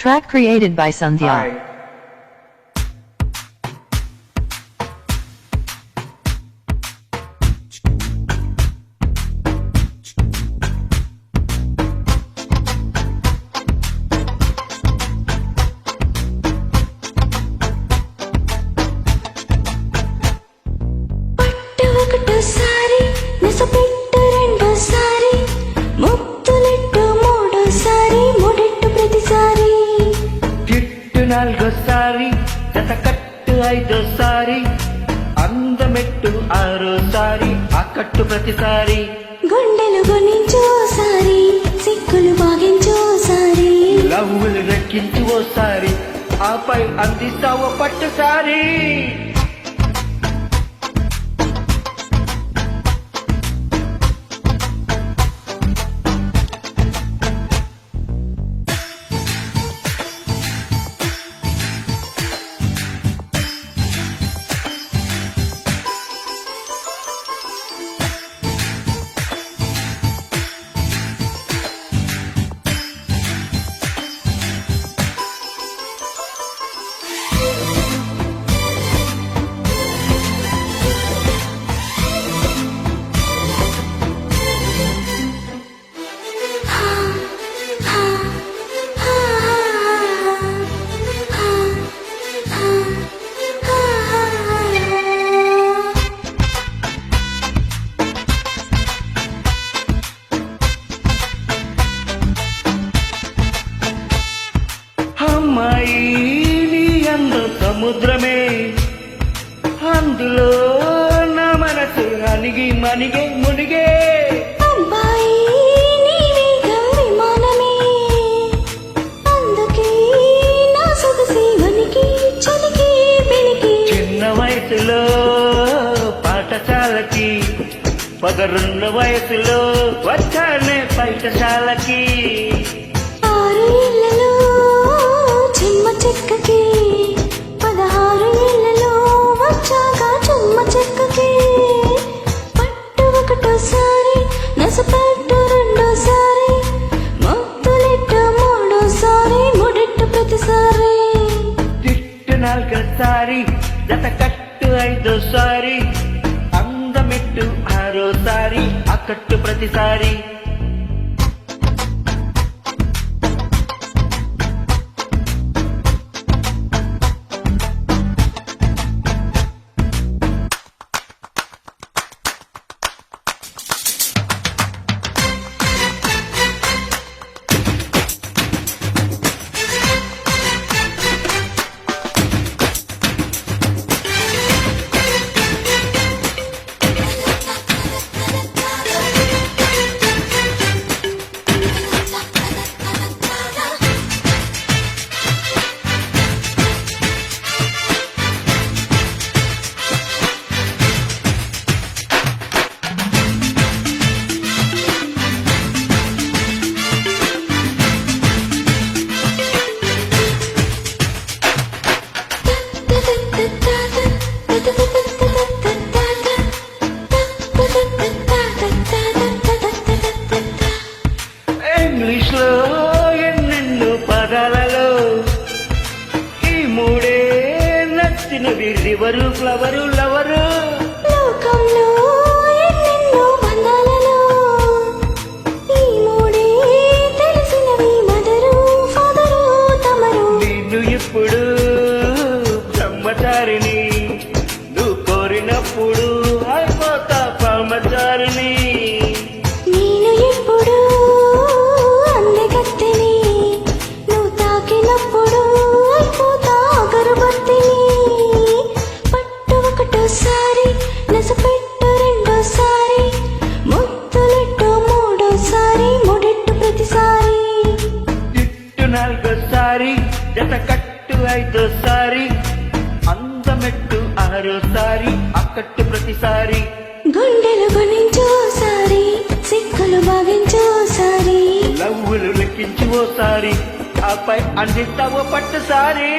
Track created by Sandhya. Hi నాలుగోసారి జత కట్టు ఐదోసారి అందమెట్టు ఆరోసారి ఆకట్టు ప్రతిసారి గుండెలు గుణించోసారి సిక్కులు బాగించోసారి లవ్వులు రెక్కించి ఓసారి ఆపై అందిస్తావు పట్టుసారి అమ్మాయి నీ అందం సముద్రమే. అందులో నా మనసు అణిగి మణిగే మునిగే. చిన్న వయసులో పాఠశాలకి పదరున్న వయసులో వచ్చానే పాఠశాలకి. ఒకసారి నసపెట్టు రెండోసారి మొత్తులెట్టు మూడోసారి ముడిట్టు ప్రతిసారి. తిట్టు నాలుగోసారి జత కట్టు ఐదోసారి అందమిట్టు ఆరోసారి అకట్టు ప్రతిసారి. నచ్చినవి రివరు ఫ్లవరు లవరు. లోకంలో ఎన్నెన్నో బంధాలలో ఈ మూడే తెలిసినవి మదరు ఫాదరు తమరు. నిన్ను ఇప్పుడు నాలుగోసారి జత కట్టు ఐదోసారి అందమెట్టు ఆరోసారి అక్కట్టు ప్రతిసారి. గుండెలు గుణించోసారి సిక్కులు బాగించోసారి లవ్వులు లెక్కించి ఓసారి ఆపై అందిస్తావో పట్టుసారి.